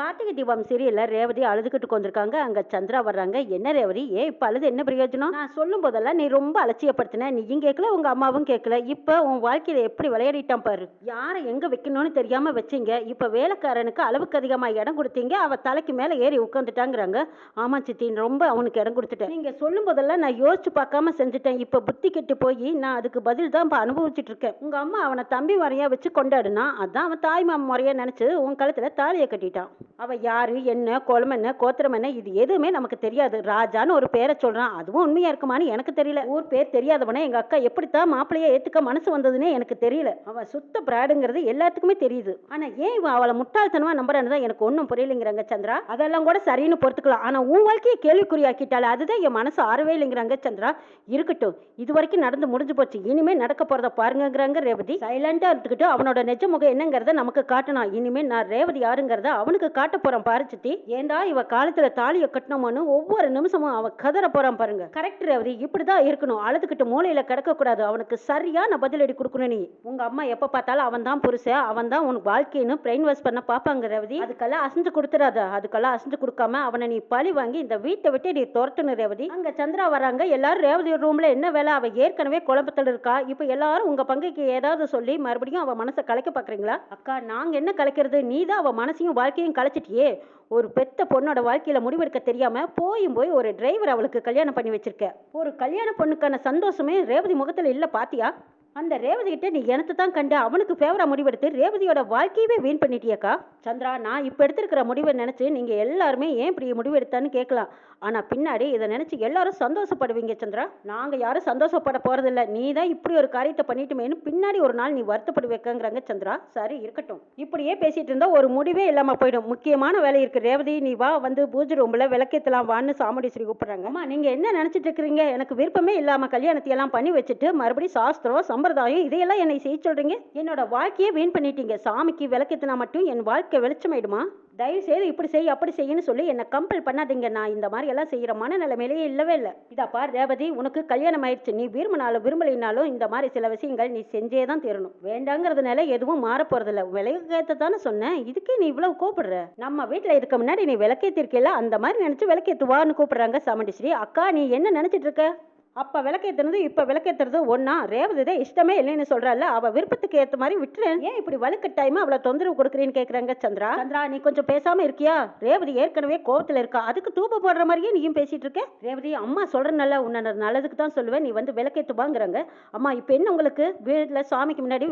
கார்த்திகை தீபம் சீரியல்ல ரேவதி அழுதுகிட்டு வந்திருக்காங்க அங்க சந்திரா வர்றாங்க. என்ன ரேவதி? ஏன் இப்ப அழுது? என்ன பிரயோஜனம்? நான் சொல்லும் போதெல்லாம் நீ ரொம்ப அலட்சியப்படுத்தின. நீயும் கேட்கல உங்க அம்மாவும் கேட்கல இப்ப உன் வாழ்க்கையில எப்படி விளையாடிட்டான் பாரு. யாரை எங்க வைக்கணும்னு தெரியாம வச்சீங்க. இப்ப வேலைக்காரனுக்கு அளவுக்கு அதிகமா இடம் கொடுத்தீங்க. அவ தலைக்கு மேல ஏறி உட்காந்துட்டாங்கிறாங்க ஆமா சித்தி ரொம்ப அவனுக்கு இடம் கொடுத்துட்டேன். நீங்க சொல்லும் போதெல்லாம் நான் யோசிச்சு பார்க்காம செஞ்சுட்டேன். இப்ப புத்தி கெட்டு போய் நான் அதுக்கு பதில் தான் இப்ப அனுபவிச்சுட்டு இருக்கேன். உங்க அம்மா அவனை தம்பி முறையா வச்சு கொண்டாடுனா அதான் அவன் தாய் மாமா முறையா நினைச்சு உன் கழுத்துல தாலியை கட்டிட்டான். அவ யாரு என்ன குளம் என்ன கோத்திரம் என்ன இது எதுவுமே நமக்கு தெரியாது. ராஜான்னு ஒரு பேரை சொல்றான். அதுவும் உண்மையா இருக்குமான்னு எனக்கு தெரியல. ஊர் பேர் தெரியாதவனே எங்க அக்கா எப்படித்தான் மாப்பிளைய ஏத்துக்க மனசு வந்ததுன்னே எனக்கு தெரியல. அவ சுத்த பிராடுங்கிறது எல்லாத்துக்குமே தெரியுது. ஆனா ஏன் இவன் அவளை முட்டாள்தனமா நம்புறான்னு தான் எனக்கு ஒன்றும் புரியலைங்கிறாங்க சந்திரா. அதெல்லாம் கூட சரின்னு பொறுத்துக்கலாம். ஆனா உன் வாழ்க்கையை கேள்விக்குறியாக்கிட்டால அதுதான் என் மனசு ஆறவே இல்லைங்கிறாங்க சந்திரா. இருக்கட்டும் இது வரைக்கும் நடந்து முடிஞ்சு போச்சு. இனிமே நடக்க போறத பாருங்கங்கிறாங்க ரேவதி. சைலண்டா இருந்துக்கிட்டு அவனோட நிஜ முகம் என்னங்கிறத நமக்கு காட்டணும். இனிமே நான் ரேவதி யாருங்கிறத அவனுக்கு காட்ட போறான் பாரு சித்தி. ஏண்டா இவ காலத்துல தாலியை கட்டணுமோன்னு ஒவ்வொரு நிமிஷமும் அவன் கதற போறான் பாருங்க. கரெக்ட் ரேவதி இப்படிதான் இருக்கணும். அழுதுகிட்டு மூலையில கிடக்க கூடாது அவனுக்கு சரியான பதிலடி கொடுக்கணும் நீ. உங்க அம்மா எப்ப பார்த்தாலும் அவன் தான் புருஷ அவன் தான் உனக்கு வாழ்க்கைன்னு பிரெயின் வாஷ் பண்ண பாப்பாங்க ரேவதி. அதுக்கெல்லாம் அசைஞ்சு கொடுத்துறாத. அதுக்கெல்லாம் அசைஞ்சு கொடுக்காம அவனை நீ பழி வாங்கி இந்த வீட்டை விட்டு நீ துரத்துன ரேவதி. அங்க சந்திரா வராங்க. எல்லாரும் ரேவதி ரூம்ல என்ன வேலை? அவ ஏற்கனவே குழப்பத்தில் இருக்கா? இப்ப எல்லாரும் உங்க பங்குக்கு ஏதாவது சொல்லி மறுபடியும் அவ மனசை கலைக்க பாக்குறீங்களா அக்கா நாங்க என்ன கலைக்கிறது? நீ தான் அவ மனசையும் வாழ்க்கையும் கலைச்சிட்டியே. ஒரு பெத்த பொண்ணோட வாழ்க்கையில் முடிவெடுக்க தெரியாமல் போயும் போய் ஒரு டிரைவர் அவளுக்கு கல்யாணம் பண்ணி வச்சிருக்க. ஒரு கல்யாண பொண்ணுக்கான சந்தோஷமே ரேவதி முகத்தில் இல்லை பாத்தியா? அந்த ரேவதி கிட்ட நீ எனக்கு தான் கண்டு? அவனுக்கு ஃபேவரா முடிவெடுத்து ரேவதியோட வாழ்க்கையவே வீண் பண்ணிட்டியக்கா. சந்திரா நான் இப்போ எடுத்திருக்கிற முடிவை நினச்சி நீங்கள் எல்லாருமே ஏன் இப்படி முடிவு எடுத்தான்னு கேட்கலாம். ஆனால் பின்னாடி இதை நினச்சி எல்லாரும் சந்தோஷப்படுவீங்க சந்திரா. நாங்கள் யாரும் சந்தோஷப்பட போகிறதில்ல நீ தான் இப்படி ஒரு காரியத்தை பண்ணிட்டுமேனு பின்னாடி ஒரு நாள் நீ வருத்தப்படுவேக்கங்கிறாங்க சந்திரா. சரி இருக்கட்டும். இப்படியே பேசிகிட்டு இருந்தால் ஒரு முடிவே இல்லாமல் போயிடும். முக்கியமான வேலை இருக்குது ரேவதி நீ வா வந்து பூஜை ரூமில் விளக்கேத்தலாம் வான்னு சாமுடீஸ்வரி கூப்பிட்றாங்கம்மா நீங்கள் என்ன நினச்சிட்டு இருக்கிறீங்க? எனக்கு விருப்பமே இல்லாமல் கல்யாணத்தையெல்லாம் பண்ணி வச்சுட்டு மறுபடியும் சாஸ்திரம் சம்பிரதாயம் இதையெல்லாம் என்னை செய்ய சொல்கிறீங்க என்னோட வாழ்க்கையே வீண் பண்ணிட்டீங்க. சாமிக்கு விளக்கேத்தினா மட்டும் என் வாழ்க்கை வெளிச்சமாயிடுமா? தயவு செய்து இப்படி செய் அப்படி செய்யன்னு சொல்லி என்னை கம்பல் பண்ணாதீங்க. நான் இந்த மாதிரி எல்லாம் மன மனநிலைமையிலேயே இல்லவே இல்லை. இதாப்பா ரேவதி உனக்கு கல்யாணம் ஆயிடுச்சு. நீ விரும்பினாலும் விரும்பலைனாலும் இந்த மாதிரி சில விஷயங்கள் நீ செஞ்சே தான் தீரணும். வேண்டாங்கிறதுனால எதுவும் மாற போறதில்ல விளக்கேத்த தானே சொன்னேன். இதுக்கே நீ இவ்வளவு கூப்பிடுற நம்ம வீட்டில் இருக்க முன்னாடி நீ விளக்கேத்திருக்கல அந்த மாதிரி நினைச்சு விளக்கேத்துவான்னு கூப்பிடுறாங்க சாமுண்டீஸ்வரி அக்கா நீ என்ன நினைச்சிட்டு இருக்க? அப்போ விளக்கேத்துனது இப்போ விளக்கேத்துறது ஒன்றா ரேவதி தான் இஷ்டமே இல்லைன்னு சொல்கிறாள் அவள் விருப்பத்துக்கு ஏற்ற மாதிரி விட்டுறேன். ஏன் இப்படி வலுக்கட்டாயமா அவளை தொந்தரவு கொடுக்குறேன்னு கேட்குறாங்க சந்திரா? சந்திரா நீ கொஞ்சம் பேசாமல் இருக்கியா? ரேவதி ஏற்கனவே கோபத்தில் இருக்கா? அதுக்கு தூப்பு போடுற மாதிரியே நீயும் பேசிகிட்டு இருக்க? ரேவதி அம்மா சொல்கிறனால உன்னை நான் நல்லதுக்கு தான் சொல்லுவேன் நீ வந்து விளக்கேற்றுவாங்கிறாங்க அம்மா இப்போ என்ன உங்களுக்கு? வீட்டில் சாமிக்கு முன்னாடி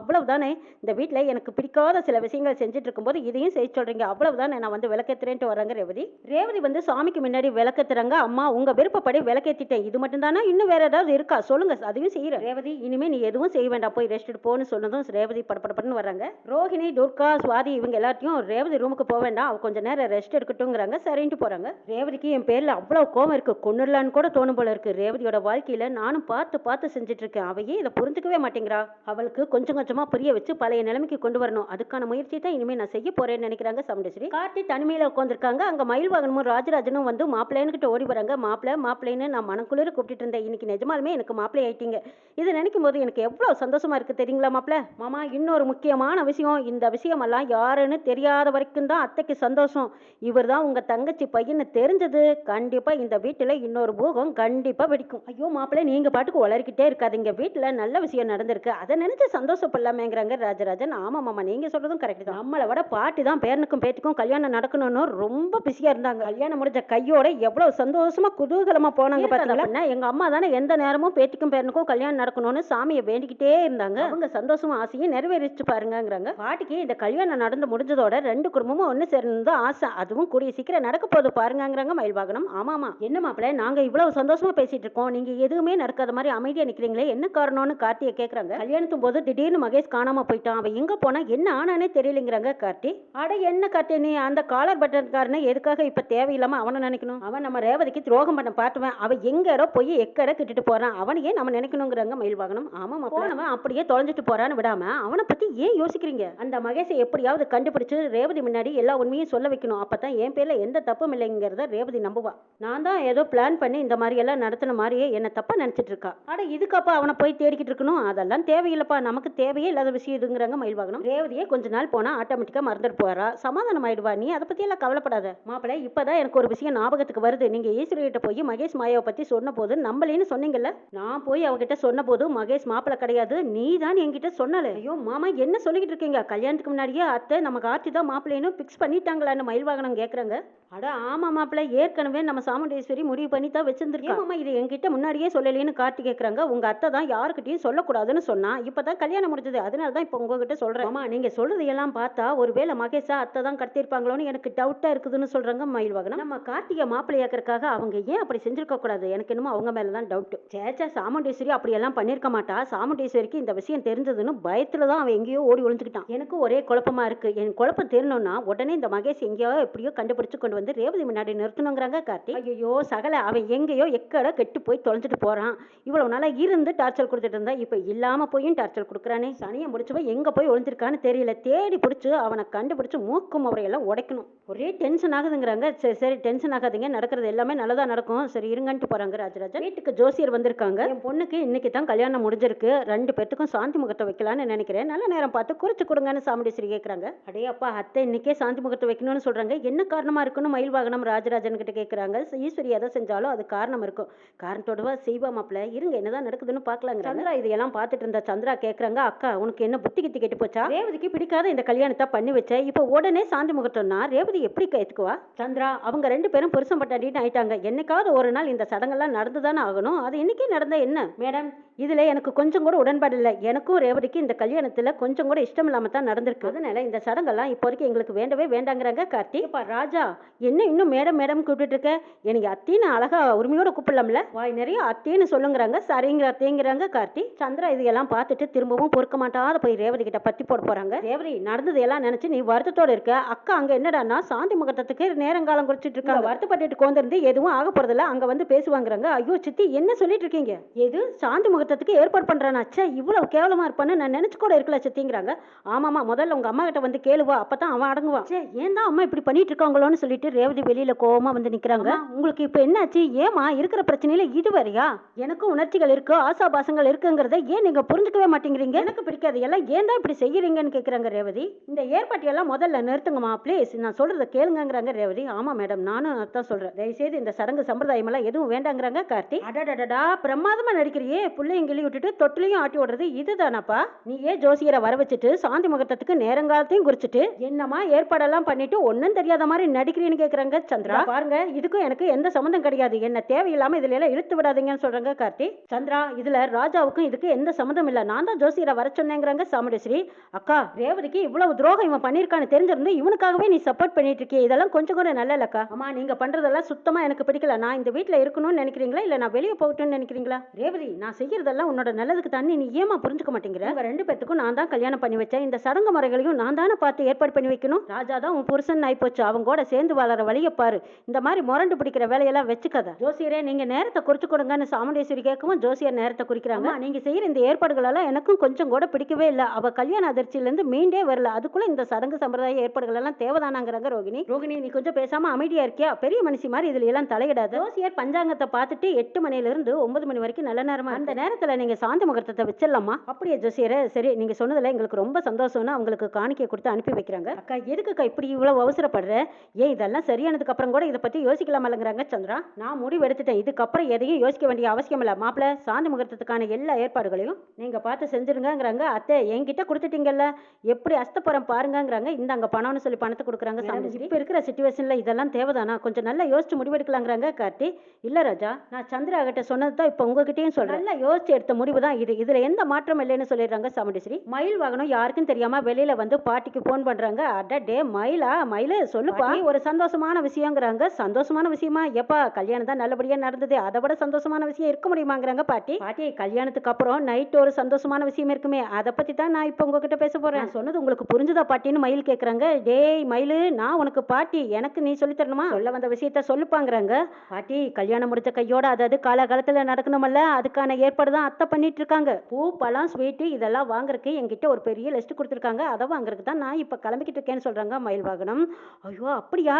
அவ்வளோ தானே இந்த வீட்டில் எனக்கு பிடிக்காத சில விஷயங்கள் செஞ்சுட்டு இருக்கும்போது இதையும் செய்ய சொல்கிறீங்க அவ்வளவு தானே நான் வந்து விளக்கேத்துறேன்ட்டு வராங்க ரேவதி. ரேவதி வந்து சாமிக்கு முன்னாடி விளக்கேற்றுறாங்க அம்மா உங்கள் விருப்பப்படி விளக்கேற்றிட்டேன் இது மட்டும் தானா இன்னும் வேற ஏதாவது இருக்கா? சொல்லுங்க அதையும் செய்யற ரேவதி இனிமே நீ எதுவும் செய்ய வேண்டாம். போய் ரெஸ்ட் போன்னு சொன்னதும் ரேவதி படப்படப்படன்னு வராங்க ரோஹிணி துர்கா சுவாதி இவங்க எல்லாத்தையும் ரேவதி ரூமுக்கு போக வேண்டாம். அவ கொஞ்ச நேரம் ரெஸ்ட் எடுக்கட்டுங்கிறாங்க சரின்ட்டு போறாங்க. ரேவதிக்கு என் பேர்ல அவ்வளவு கோவம் இருக்கு. கொண்டுடலான்னு கூட தோணும் போல இருக்கு. ரேவதியோட வாழ்க்கையில நானும் பார்த்து பார்த்து செஞ்சுட்டு இருக்கேன் அவையே இதை புரிஞ்சுக்கவே மாட்டேங்கிறா. அவளுக்கு கொஞ்சம் கொஞ்சமா புரிய வச்சு பழைய நிலைமைக்கு கொண்டு வரணும். அதுக்கான முயற்சி தான் இனிமே நான் செய்ய போறேன்னு நினைக்கிறாங்க சமுண்டேஸ்வரி. கார்த்தி தனிமையில உட்காந்துருக்காங்க அங்க மயில்வாகனமும் ராஜராஜனும் வந்து மாப்பிள்ளைன்னு ஓடி வராங்க. மாப்பிள்ளை மாப்பிள்ளைன்னு நான் மனக்குளிர கூப்பிட்டு இருந்தேன் இன்னைக்கு நிஜமாலுமே எனக்கு மாப்பிள்ளை ஆயிட்டீங்க. இதை நினைக்கும் போது எனக்கு எவ்வளவு சந்தோஷமா இருக்கு தெரியுங்களா மாப்பிள்ள? மாமா இன்னொரு முக்கியமான விஷயம் இந்த விஷயமெல்லாம் யாருன்னு தெரியாத வரைக்கும் தான் அத்தைக்கு சந்தோஷம். இவர் தான் உங்க தங்கச்சி பையன்னு தெரிஞ்சது. கண்டிப்பா இந்த வீட்டுல இன்னொரு பூகம் கண்டிப்பா வெடிக்கும். ஐயோ மாப்பிள்ளை நீங்க பாட்டுக்கு உளறிக்கிட்டே இருக்காதீங்க. வீட்டுல நல்ல விஷயம் நடந்திருக்கு. அதை நினைச்சு சந்தோஷப்படலாமேங்கிறாங்க ராஜராஜன். ஆமா மாமா நீங்க சொல்றதும் கரெக்ட் தான். நம்மளை விட பாட்டி தான் பேரனுக்கும் பேட்டிக்கும் கல்யாணம் நடக்கணும்னு ரொம்ப பிஸியா இருந்தாங்க. கல்யாணம் முடிஞ்ச கையோட எவ்வளவு சந்தோஷமா குதூகலமா போனாங்க பாத்தீங்களா? எங்க அம்மா தானே எந்த நேரமும் பேட்டிக்கும் பேரனுக்கும் கல்யாணம் நடக்கணும்னு சாமியை வேண்டிக்கிட்டே இருந்தாங்க. அவங்க சந்தோஷமா ஆசையும் நிறைவேறிச்சு பாருங்கங்கிறாங்க. பாட்டிக்கு இந்த கல்யாணம் நடந்து முடிஞ்சதோட ரெண்டு குடும்பமும் ஒண்ணு சேர்ந்து ஆசை. அதுவும் கூடிய சீக்கிரம் நடக்க போகுது பாருங்கங்கிறாங்க மயில் வாகனம் ஆமாமா என்ன மாப்பிள்ள நாங்க இவ்வளவு சந்தோஷமா பேசிட்டு இருக்கோம். நீங்க எதுவுமே நடக்காத மாதிரி அமைதியா நிக்கிறீங்களே என்ன காரணம்னு கார்த்தியை கேக்குறாங்க. கல்யாணத்தும் போது திடீர்னு மகேஷ் காணாம போயிட்டான். அவன் எங்க போனா என்ன ஆனானே தெரியலங்கிறாங்க கார்த்தி. அட என்ன கார்த்தி நீ அந்த காலர் பட்டன்காரனை எதுக்காக இப்ப தேவையில்லாம அவனை நினைக்கணும்? அவன் நம்ம ரேவதிக்கு துரோகம் பண்ண பார்த்துவன். அவன் எங்க இடம் பொய் போய் எக்கடை கிட்டுட்டு போறான். அவனையே நம்ம நினைக்கணுங்கிறாங்க மயில் வாகனம்? ஆமா போனவன் அப்படியே தொலைஞ்சிட்டு போறான்னு விடாம அவனை பத்தி ஏன் யோசிக்கிறீங்க? அந்த மகேஷை எப்படியாவது கண்டுபிடிச்சு ரேவதி முன்னாடி எல்லா உண்மையும் சொல்ல வைக்கணும். அப்பதான் என் பேர்ல எந்த தப்பும் இல்லைங்கிறத ரேவதி நம்புவா. நான் தான் ஏதோ பிளான் பண்ணி இந்த மாதிரி எல்லாம் நடத்தின மாதிரியே என்ன தப்பா நினைச்சிட்டு இருக்கா. ஆட இதுக்கப்பா அவனை போய் தேடிக்கிட்டு இருக்கணும்? அதெல்லாம் தேவையில்லைப்பா. நமக்கு தேவையே இல்லாத விஷயம் இதுங்கிறாங்க மயில் வாகனம். ரேவதியே கொஞ்ச நாள் போனா ஆட்டோமேட்டிக்கா மறந்துட்டு போறா. சமாதானம் ஆயிடுவா. நீ அதை பத்தி எல்லாம் கவலைப்படாத. மாப்பிள்ளை இப்பதான் எனக்கு ஒரு விஷயம் ஞாபகத்துக்கு வருது. நீங்க ஈஸ்வரி கிட்ட போய் மகேஷ் மாயாவை பத்தி சொன்ன போது நம்பலேன்னு சொன்னீங்கல்ல? நான் போய் அவகிட்ட சொன்ன போது மகேஷ் மாப்பிள்ள கிடையாது. நீ தான் என்கிட்ட சொன்னல. ஐயோ மாமா என்ன சொல்லிக்கிட்டு இருக்கீங்க? கல்யாணத்துக்கு முன்னாடியே அத்தை நம்ம கார்த்தி தான் மாப்பிள்ளைன்னு பிக்ஸ் பண்ணிட்டாங்களான்னு மயில் வாகனம் கேக்குறாங்க. அட ஆமா மாப்பிள்ள ஏற்கனவே நம்ம சாமுண்டேஸ்வரி முடிவு பண்ணி தான் வச்சிருந்திருக்கோம் மாமா இது என்கிட்ட முன்னாடியே சொல்லலைன்னு கார்த்தி கேட்குறாங்க உங்க அத்தை தான் யாருக்கிட்டையும் சொல்லக்கூடாதுன்னு சொன்னா இப்பதான் கல்யாணம் முடிஞ்சது. அதனால தான் இப்போ உங்ககிட்ட சொல்றேன். ஆமா நீங்க சொல்றது எல்லாம் பார்த்தா ஒருவேளை மகேஷா அத்தை தான் கடத்திருப்பாங்களோன்னு எனக்கு டவுட்டா இருக்குதுன்னு சொல்றாங்க மயில் வாகனம். நம்ம கார்த்திகை மாப்பிள்ளையாக்கிறதுக்காக அவங்க ஏன் அப்படி செஞ்சிருக்க கூடாது எனக்கு என்னமோ அவங்க அவங்க மேலே தான் டவுட்டு சேச்சா சாமுண்டேஸ்வரி அப்படியெல்லாம் பண்ணியிருக்க மாட்டா. சாமுண்டீஸ்வரிக்கு இந்த விஷயம் தெரிஞ்சதுன்னு பயத்தில் தான் அவன் எங்கேயோ ஓடி ஒளிஞ்சுக்கிட்டான். எனக்கு ஒரே குழப்பமா இருக்குது என் குழப்பம் தெரியணும்னா உடனே இந்த மகேஷ் எங்கேயோ எப்படியோ கண்டுபிடிச்சு கொண்டு வந்து ரேவதி முன்னாடி நிறுத்தணுங்கிறாங்க கார்த்தி ஐயோ சகல. அவன் எங்கேயோ எக்கட கெட்டு போய் தொலைஞ்சிட்டு போகிறான் இவ்வளோ நாளாக இருந்து டார்ச்சர் கொடுத்துட்டு இருந்தா இப்போ இல்லாமல் போயும் டார்ச்சர் கொடுக்குறானே. சனியை முடிச்சவன் எங்கே போய் ஒழிஞ்சிருக்கான்னு தெரியல. தேடி பிடிச்சி அவனை கண்டுபிடிச்சி மூக்கும் முறையெல்லாம் உடைக்கணும். ஒரே டென்ஷன் ஆகுதுங்கிறாங்க. சரி சரி டென்ஷன் ஆகாதீங்க. நடக்கிறது எல்லாமே நல்லதாக நடக்கும். சரி இருங்கன்ட்டு போகிறாங்க ராஜராஜ் ராஜராஜன் வீட்டுக்கு ஜோசியர் வந்திருக்காங்க. என் பொண்ணுக்கு இன்னைக்கு தான் கல்யாணம் முடிஞ்சிருக்கு. ரெண்டு பேத்துக்கும் சாந்தி முகத்தை வைக்கலாம்னு நினைக்கிறேன். நல்ல நேரம் பார்த்து குறிச்சு கொடுங்கன்னு சாமுண்டீஸ்வரி கேட்குறாங்க அடே அப்பா அத்தை இன்னைக்கே சாந்தி முகத்தை வைக்கணும்னு சொல்றாங்க. என்ன காரணமா இருக்குன்னு மயில் வாகனம் ராஜராஜன் கிட்ட கேட்குறாங்க ஈஸ்வரி எதை செஞ்சாலும் அது காரணம் இருக்கும். காரணத்தோடவா செய்வா மாப்பிள்ள. இருங்க என்னதான் நடக்குதுன்னு பார்க்கலாங்க சந்திரா இதையெல்லாம் பார்த்துட்டு இருந்தா சந்திரா கேட்குறாங்க அக்கா உனக்கு என்ன புத்தி கித்தி கெட்டு போச்சா? ரேவதிக்கு பிடிக்காத இந்த கல்யாணத்தை பண்ணி வச்ச இப்போ உடனே சாந்தி முகூர்த்தம்னா ரேவதி எப்படி ஏத்துக்குவா சந்திரா அவங்க ரெண்டு பேரும் புருஷன் பட்டாண்டின்னு ஆயிட்டாங்க. என்னைக்காவது ஒரு நாள் இந்த சடங்கெல்லாம் நடந்துதானே ஆகணும்? அது இன்னைக்கே நடந்தால் என்ன மேடம்? இதில் எனக்கு கொஞ்சம் கூட உடன்பாடு இல்லை. எனக்கும் ரேவதிக்கு இந்த கல்யாணத்தில் கொஞ்சம் கூட இஷ்டம் இல்லாமல் தான் நடந்திருக்கு. அதனால இந்த சடங்கெல்லாம் இப்போதைக்கு எங்களுக்கு வேண்டவே வேண்டாங்கிறாங்க கார்த்தி. இப்போ ராஜா என்ன இன்னும் மேடம் மேடம் கூப்பிட்டு இருக்க? எனக்கு அத்தின்னு அழகாக உரிமையோட கூப்பிடலாம்ல? வாய் நிறைய அத்தின்னு சொல்லுங்கிறாங்க. சரிங்கிற அத்தேங்கிறாங்க கார்த்தி. சந்திரா இதையெல்லாம் பார்த்துட்டு திரும்பவும் பொறுக்க மாட்டாத போய் ரேவதி கிட்ட பத்தி போட போகிறாங்க ரேவதி நடந்தது எல்லாம் நினச்சி நீ வருத்தத்தோட இருக்க. அக்கா அங்கே என்னடான்னா சாந்தி முகூர்த்தத்துக்கு நேரங்காலம் குறிச்சிட்டு இருக்காங்க. வருத்தப்பட்டுட்டு கோந்திருந்து எதுவும் ஆக போகிறதில்ல அங்கே வந்து பேசுவாங்கிறாங்க. ஐயோ சித்தி என்ன சொல்லிட்டு இருக்கீங்க? எது? சாந்தி முகூர்த்தத்துக்கு ஏற்பாடு பண்றானா? ச்சே இவ்வளவு கேவலமா இருப்பான்னு நான் நினைச்சு கூட இருக்கல சித்திங்கிறாங்க. ஆமாமா முதல்ல உங்க அம்மா கிட்ட வந்து கேளுவா அப்பதான் அவன் அடங்குவான் சே ஏன் தான் அம்மா இப்படி பண்ணிட்டு இருக்காங்களோன்னு சொல்லிட்டு ரேவதி வெளியில கோவமா வந்து நிக்கிறாங்க. உங்களுக்கு இப்ப என்னாச்சு? ஏமா இருக்கிற பிரச்சனையில இது வரையா எனக்கும் உணர்ச்சிகள் இருக்கு ஆசாபாசங்கள் இருக்குங்கிறத ஏன் நீங்க புரிஞ்சுக்கவே மாட்டேங்கிறீங்க? எனக்கு பிடிக்காது. எல்லாம் ஏன் தான் இப்படி செய்யறீங்கன்னு கேக்குறாங்க ரேவதி. இந்த ஏற்பாட்டையெல்லாம் முதல்ல நிறுத்துங்கம்மா ப்ளீஸ் நான் சொல்றத கேளுங்கங்கிறாங்க ரேவதி. ஆமா மேடம். நானும் அதான் சொல்றேன். தயவுசெய்து இந்த சடங்கு சம்பிரதாயம் எல்லாம் எதுவும் வேண்டாங்கிறாங்க. கார்த்தி. அடடடடா பிரமாதமா நடிக்கிறியே. பிள்ளையும் கிள்ளி விட்டுட்டு தொட்டிலையும் ஆட்டி விடுறது இதுதானப்பா? நீ ஏன் ஜோசியரை வர வச்சுட்டு சாந்தி முகூர்த்தத்துக்கு நேரங்காலத்தையும் குறிச்சிட்டு என்னமா ஏற்பாடெல்லாம் பண்ணிட்டு ஒன்னும் தெரியாத மாதிரி நடிக்கிறீன்னு கேக்குறாங்க சந்திரா? பாருங்க இதுக்கும் எனக்கு எந்த சம்மந்தம் கிடையாது. என்ன தேவையில்லாம இதுல எல்லாம் இழுத்து விடாதீங்கன்னு சொல்றாங்க கார்த்தி. சந்திரா இதுல ராஜாவுக்கும் இதுக்கு எந்த சம்மந்தம் இல்ல. நான் தான் ஜோசியரை வர சொன்னேங்கிறாங்க சாமுண்டேஸ்வரி. அக்கா ரேவதிக்கு இவ்வளவு துரோகம் இவன் பண்ணிருக்கான்னு தெரிஞ்சிருந்து இவனுக்காகவே நீ சப்போர்ட் பண்ணிட்டு இருக்கியே. இதெல்லாம் கொஞ்சம் கூட நல்ல இல்லக்கா. அம்மா நீங்க பண்றதெல்லாம் சுத்தமா எனக்கு பிடிக்கல. நான் இந்த வீட்ல இருக்கணும்னு நினைக்கிறீங்களா இல்ல நான் வெளியே போகட்டும்னு நினைக்கிறீங்களா? ரேவதி நான் செய்யறதெல்லாம் உன்னோட நல்லதுக்கு தண்ணி நீ ஏமா புரிஞ்சுக்க மாட்டேங்கிற? உங்க ரெண்டு பேத்துக்கும் நான் தான் கல்யாணம் பண்ணி வச்சேன். இந்த சடங்கு முறைகளையும் நான் தானே பார்த்து ஏற்பாடு பண்ணி வைக்கணும்? ராஜா தான் உன் புருஷன் ஆயிப்போச்சு. அவங்க கூட சேர்ந்து வளர வழிய பாரு. இந்த மாதிரி முரண்டு பிடிக்கிற வேலையெல்லாம் வச்சுக்காத. ஜோசியரே நீங்க நேரத்தை குறிச்சு கொடுங்கன்னு சாமுண்டேஸ்வரி கேட்கவும் ஜோசியர் நேரத்தை குறிக்கிறாங்க. நீங்க செய்யற இந்த ஏற்பாடுகள் எல்லாம் எனக்கும் கொஞ்சம் கூட பிடிக்கவே இல்லை. அவ கல்யாண அதிர்ச்சியில இருந்து மீண்டே வரல. அதுக்குள்ள இந்த சடங்கு சம்பிரதாய ஏற்பாடுகள் எல்லாம் தேவைதானாங்கிறாங்க ரோகிணி. ரோகிணி நீ கொஞ்சம் பேசாம அமைதியா இருக்கியா? பெரிய மனுஷி மாதிரி இதுல எல்லாம் தலையிடாத. ஜோசியர் பஞ்சாங்கத்தை பார்த்துட்டு எட்டு மணில இருந்து ஒன்பது மணி வரைக்கும் நல்ல நேரமா அந்த நேரத்துல நீங்க சாந்தி முகூர்த்தத்தை வச்சிடலாமா? அப்படியே ஜோசியரே சரி நீங்க சொன்னதுல எங்களுக்கு ரொம்ப சந்தோஷம்னு அவங்களுக்கு காணிக்கை கொடுத்து அனுப்பி வைக்கிறாங்க. அக்கா எதுக்குக்கா இப்படி இவ்வளவு அவசரப்படுற? ஏன் இதெல்லாம் சரியானதுக்கு அப்புறம் கூட இதை பத்தி யோசிக்கலாமலங்கிறாங்க சந்திரா. நான் முடிவு எடுத்துட்டேன். இதுக்கப்புறம் எதையும் யோசிக்க வேண்டிய அவசியம் இல்ல. மாப்பிள்ள சாந்தி முகூர்த்தத்துக்கான எல்லா ஏற்பாடுகளையும் நீங்க பார்த்து செஞ்சிருங்கங்கிறாங்க. அத்தை என்கிட்ட கொடுத்துட்டீங்கல்ல. எப்படி அஸ்தப்புறம் பாருங்கங்கிறாங்க. இந்தாங்க பணம்னு சொல்லி பணத்தை கொடுக்குறாங்க சாமுண்டேஸ்வரி இப்ப இருக்கிற சுச்சுவேஷன்ல இதெல்லாம் தேவைதானா? கொஞ்சம் நல்லா யோசிச்சு முடிவெடுக்கலாங்கிறாங்க கார்த்தி. இல்ல ராஜா நான் சந்திரா கிட்ட சொன்னது தான் இப்போ உங்ககிட்டயும் சொல்றேன். நல்லா யோசிச்சு எடுத்த முடிவு தான் இது. இதுல எந்த மாற்றம் இல்லைன்னு சொல்லிடுறாங்க சாமுண்டீஸ்வரி. மயில் வாகனம் யாருக்கும் தெரியாம வெளியில வந்து பாட்டிக்கு ஃபோன் பண்றாங்க. அட டே மயிலா மயிலு சொல்லுப்பா. ஒரு சந்தோஷமான விஷயங்கிறாங்க. சந்தோஷமான விஷயமா? எப்பா கல்யாணம் தான் நல்லபடியா நடந்தது. அதை விட சந்தோஷமான விஷயம் இருக்க முடியுமாங்கிறாங்க பாட்டி. பாட்டி கல்யாணத்துக்கு அப்புறம் நைட் ஒரு சந்தோஷமான விஷயம் இருக்குமே. அதை பத்தி தான் நான் இப்போ உங்ககிட்ட பேச போறேன். நான் சொன்னது உங்களுக்கு புரிஞ்சுதா பாட்டின்னு மயில் கேக்குறாங்க. டேய் மயிலு நான் உனக்கு பாட்டி. எனக்கு நீ சொல்லி தரணுமா? சொல்ல வந்த விஷயத்த சொல்லுப்பாங்கிறாங்க. பாட்டி கல்யாணம் முடிச்ச கையோட அதாவது காலகாலத்துல நடக்கணுமல்ல அதுக்கான ஏற்பாடு தான் அத்தை பண்ணிட்டு இருக்காங்க. பூ பழம் ஸ்வீட்டு இதெல்லாம் வாங்குறதுக்கு என்கிட்ட ஒரு பெரிய லிஸ்ட் கொடுத்துருக்காங்க. அதை வாங்குறதுக்கு தான் நான் இப்போ கிளம்பிக்கிட்டு இருக்கேன்னு சொல்றாங்க மயில் வாகனம் ஐயோ அப்படியா?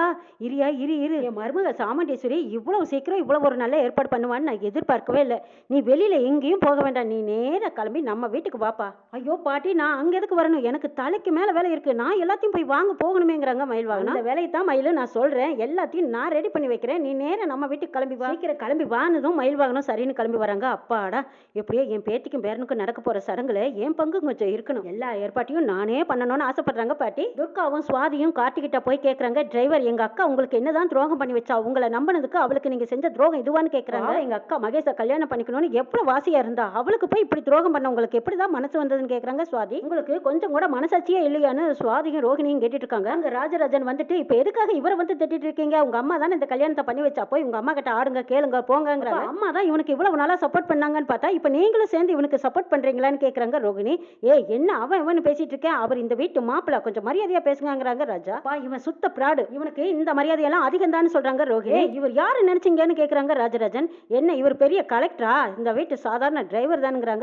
இரியா இரு இரு. என் மருமக சாமுண்டீஸ்வரி இவ்வளவு சீக்கிரம் இவ்வளவு ஒரு நல்ல ஏற்பாடு பண்ணுவான்னு நான் எதிர்பார்க்கவே இல்லை. நீ வெளியில எங்கேயும் போக வேண்டாம். நீ நேரா கிளம்பி நம்ம வீட்டுக்கு வாப்பா. ஐயோ பாட்டி நான் அங்க எதுக்கு வரணும்? எனக்கு தலைக்கு மேல வேலை இருக்கு. நான் எல்லாத்தையும் போய் வாங்க போகணுமேங்கிறாங்க மயில் வாகனம் அந்த வேலையை தான் மயில் நான் சொல்றேன். எல்லாத்தையும் நான் ரெடி பண்ணி வைக்கிறேன். நீ நேரா நம்ம வீட்டுக்கு கிளம்பி வா. சீக்கிரம் கிளம்பி வானதும் மயில் வாகனம் சரின்னு கிளம்பி வராங்க அப்பாடா எப்படியோ என் பேத்திக்கும் பேரனுக்கும் நடக்க போற சடங்குல என் பங்கு கொஞ்சம் இருக்கணும். எல்லா ஏற்பாட்டையும் நானே பண்ணணும்னு ஆசைப்படுறாங்க பாட்டி. துர்காவும் சுவாதியும் கார்த்திகிட்ட போய் கேக்குறாங்க. டிரைவர் எங்க அக்கா உங்களுக்கு என்னதான் துரோகம் பண்ணி வச்சா உங்களை நம்பினதுக்கு அவளுக்கு நீங்க செஞ்ச துரோகம் இதுவான்னு கேக்குறாங்க. எங்க அக்கா மகேஷ கல்யாணம் பண்ணிக்கணும்னு எவ்வளவு வாசியா இருந்தா அவளுக்கு போய் இப்படி துரோகம் பண்ண உங்களுக்கு எப்படிதான் மனசு வந்ததுன்னு கேக்குறாங்க சுவாதி. உங்களுக்கு கொஞ்சம் கூட மனசாட்சியே இல்லையான்னு சுவாதியும் ரோகிணியும் கேட்டுட்டு இருக்காங்க. அங்க ராஜராஜன் வந்துட்டு இப்ப எதுக்காக இவரை வந்து திட்டிட்டு இருக்கீங்க? உங்க அம்மா தானே இந்த கல்யாணத்தை பண்ணி வச்சா? போய் உங்க அம்மா கிட்ட ஆடுங்க கேளுங்க போங்கங்கிறாங்க அம்மா தான் இவனுக்கு இவ்வளவு நாளா சப்போர்ட் பண்ணாங்கன்னு பார்த்தா இப்ப நீங்களும் சேர்ந்து இவனுக்கு சப்போர்ட் பண்றீங்களான்னு கேக்குறாங்க ரோகிணி. ஏ என்ன அவன் இவன் பேசிட்டு இருக்கேன்? அவர் இந்த வீட்டு மாப்பிள்ள கொஞ்சம் மரியாதையா பேசுங்கிறாங்க ராஜா. பா இவன் சுத்த பிராடு. இவனுக்கு இந்த மரியாதையெல்லாம் அதிகம் தான் சொல்றாங்க ரோகிணி. இவர் யாரு நினைச்சீங்கன்னு கேக்குறாங்க ராஜராஜன். என்ன இவர் பெரிய கலெக்டரா இந்த வீட்டு சாதாரண டிரைவர் தானுங்கிறாங்க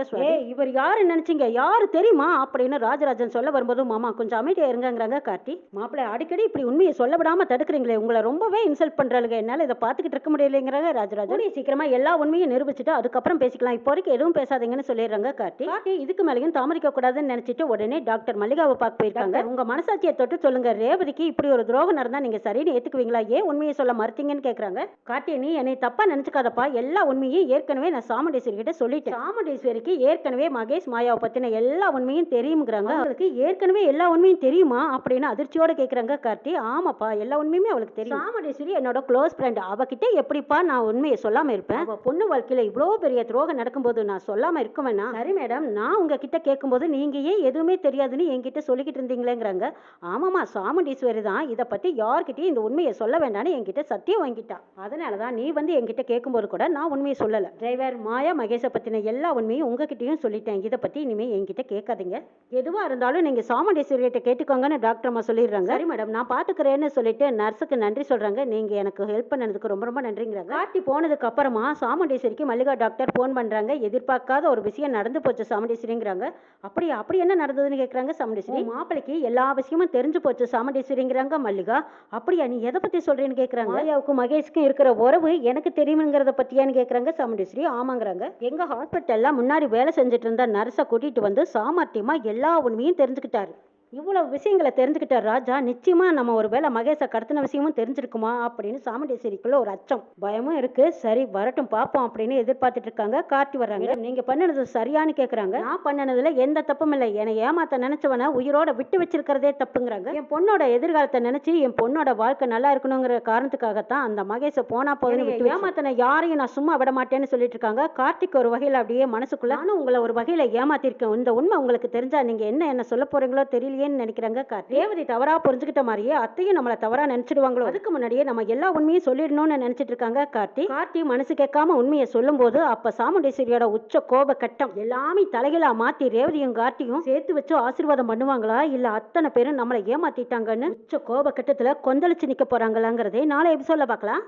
இவர் யாரு நினைச்சீங்க? யாரு தெரியுமா? அப்படின்னு ராஜராஜன் சொல்ல வரும்போது மாமா கொஞ்சம் அமைதியா இருங்கங்கிறாங்க கார்த்தி. மாப்பிள்ளை அடிக்கடி இப்படி உண்மையை சொல்ல விடாம தடுக்கிறீங்களே. உங்களை ரொம்பவே இன்சல்ட் பண்றாளுங்க. என்னால இதை பார்த்துக்கிட்டு இருக்க முடியலைங்கிறாங்க ராஜராஜன். சீக்கிரமா எல்லா உண்மையும் நிரூபிச்சுட்டு அதுக்கப்புறம் பேசிக்கலாம். இப்போ வரைக்கும் எதுவும் பேசாதீங்கன்னு சொல்லிடுறாங்க கார்த்தி. கார்த்தி? இதுக்கு மேலேயும் தாமதிக்க கூடாதுன்னு நினைச்சிட்டு உடனே டாக்டர் மல்லிகாவை பார்க்க போயிருக்காங்க. உங்க மனசாட்சியை தொட்டு சொல்லுங்க. ரேவதிக்கு இப்படி ஒரு துரோகம் நடந்தா நீங்க சரின்னு ஏத்துக்குவீங்களா? ஏன் உண்மையை சொல்ல மறுத்தீங்கன்னு கேக்குறாங்க. கார்த்தி நீ என்னை தப்பா நினைச்சுக்காதப்பா. எல்லா உண்மையும் ஏற்கனவே நான் சாமுண்டேஸ்வரி கிட்ட சொல்லிட்டேன். சாமுண்டேஸ்வரிக்கு ஏற்கனவே மகேஷ் மாயாவை பத்தின எல்லா உண்மையும் தெரியுங்கிறாங்க அவளுக்கு ஏற்கனவே எல்லா உண்மையும் தெரியுமா? அப்படின்னு அதிர்ச்சியோட கேக்குறாங்க கார்த்தி. ஆமாப்பா எல்லா உண்மையுமே அவளுக்கு தெரியும். சாமுண்டேஸ்வரி என்னோட க்ளோஸ் ஃப்ரெண்ட் அவகிட்ட எப்படிப்பா நான் உண்மையை சொல்லாம இருப்பேன். பொண்ணு வாழ்க்கையில இவ்வளோ பெரிய துரோகம் நடக்கும்போது நான் சொல்லாம இருக்குவேனா சரி மேடம் நான் உங்ககிட்ட கேட்கும்போது நீங்க ஏன் எதுவுமே தெரியாதுன்னு என்கிட்ட சொல்லிக்கிட்டு இருந்தீங்களேங்கிறாங்க. ஆமாமா சாமுண்டீஸ்வரி தான். இதை பத்தி யார்கிட்டயும் இந்த உண்மையை சொல்ல வேண்டாம்னு என்கிட்ட சத்தியம் வாங்கிட்டா. அதனால தான் நீ வந்து என்கிட்ட கேட்கும்போது கூட நான் உண்மையை சொல்லல. டிரைவர் மாயா மகேஷை பத்தின எல்லா உண்மையும் உங்ககிட்டயும் சொல்லிட்டேன். இதை பத்தி இனிமே என்கிட்ட கேட்காதீங்க. எதுவா இருந்தாலும் நீங்க சாமுண்டீஸ்வரி கிட்ட கேட்டுக்கோங்கன்னு டாக்டர் அம்மா சொல்லிடுறாங்க. சரி மேடம் நான் பாத்துக்கிறேன்னு சொல்லிட்டு நர்ஸுக்கு நன்றி சொல்றாங்க. நீங்க எனக்கு ஹெல்ப் பண்ணதுக்கு ரொம்ப ரொம்ப நன்றிங்கிறாங்க. கார்த்தி போனதுக்கு அப்புறமா சாமுண்டீஸ்வரிக்கு மல்லிகா டாக்டர் ஃபோன் பண்றாங்க. எதிர்பார்க்காத ஒரு விஷயம் நடந்து போச்சு சாமுண்டீஸ்வரிங்கிறாங்க. அப்படியா அப்படி என்ன நடந்ததுன்னு கேக்குறாங்க சாமுண்டீஸ்வரி? மாப்பிளைக்கு எல்லா விஷயமும் தெரிஞ்சு போச்சு சாமுண்டீஸ்வரிங்கிறாங்க மல்லிகா. அப்படியா நீ எதை பத்தி சொல்றேன்னு கேக்குறாங்க? மாயாவுக்கும் மகேஷ்க்கும் இருக்கிற உறவு எனக்கு தெரியுங்கிறத பத்தியான்னு கேக்குறாங்க சாமுண்டீஸ்வரி. ஆமாங்கிறாங்க. எங்க ஹாஸ்பிட்டல்ல முன்னாடி வேலை செஞ்சுட்டு இருந்த நர்ஸை கூட்டிட்டு வந்து சாமர்த்தியமா எல்லா உண்மையும் தெரிஞ்சுக்கிட்டாரு. இவ்வளவு விஷயங்களை தெரிஞ்சுக்கிட்ட ராஜா நிச்சயமா நம்ம ஒரு வேளை மகேஷை கடத்தின விஷயமும் தெரிஞ்சிருக்குமா? அப்படின்னு சாமுண்டேஸ்வரிக்குள்ள ஒரு அச்சம். பயமும் இருக்கு. சரி வரட்டும் பார்ப்போம் அப்படின்னு எதிர்பார்த்துட்டு இருக்காங்க. கார்த்தி வர்றாங்க. நீங்க பண்ணினது சரியான்னு கேக்குறாங்க. நான் பண்ணினதுல எந்த தப்பும் இல்லை. என்னை ஏமாத்த நினைச்சவன உயிரோட விட்டு வச்சிருக்கிறதே தப்புங்கிறாங்க. என் பொண்ணோட எதிர்காலத்தை நினைச்சு என் பொண்ணோட வாழ்க்கை நல்லா இருக்கணுங்கிற காரணத்துக்காகத்தான் அந்த மகேஷை போனா போதுன்னு விட்டு ஏமாத்தின யாரையும் நான் சும்மா விட மாட்டேன்னு சொல்லிட்டு இருக்காங்க. கார்த்திக் ஒரு வகையில அப்படியே மனசுக்குள்ள நானும் உங்களை ஒரு வகையில ஏமாத்திருக்கேன். இந்த உண்மை உங்களுக்கு தெரிஞ்சா நீங்க என்ன என்ன சொல்ல போறீங்களோ தெரியலையேன்னு நினைக்கிறாங்க. கார்த்தி ரேவதி தவறா புரிஞ்சுக்கிட்ட மாதிரியே அத்தையும் நம்மள தவறா நினைச்சிடுவாங்களோ? அதுக்கு முன்னாடியே நம்ம எல்லா உண்மையும் சொல்லிடணும்னு நினைச்சிட்டு இருக்காங்க கார்த்தி. கார்த்தி மனசு கேட்காம உண்மையை சொல்லும்போது அப்ப சாமுண்டேஸ்வரியோட உச்ச கோப கட்டம் எல்லாமே தலைகளா மாத்தி ரேவதியும் கார்த்தியும் சேர்த்து வச்சு ஆசீர்வாதம் பண்ணுவாங்களா? இல்ல அத்தனை பேரும் நம்மளை ஏமாத்திட்டாங்கன்னு உச்ச கோப கட்டத்துல கொந்தளிச்சு நிக்க போறாங்களாங்கிறதே நாளை எபிசோட்ல பார்க்கலாம்.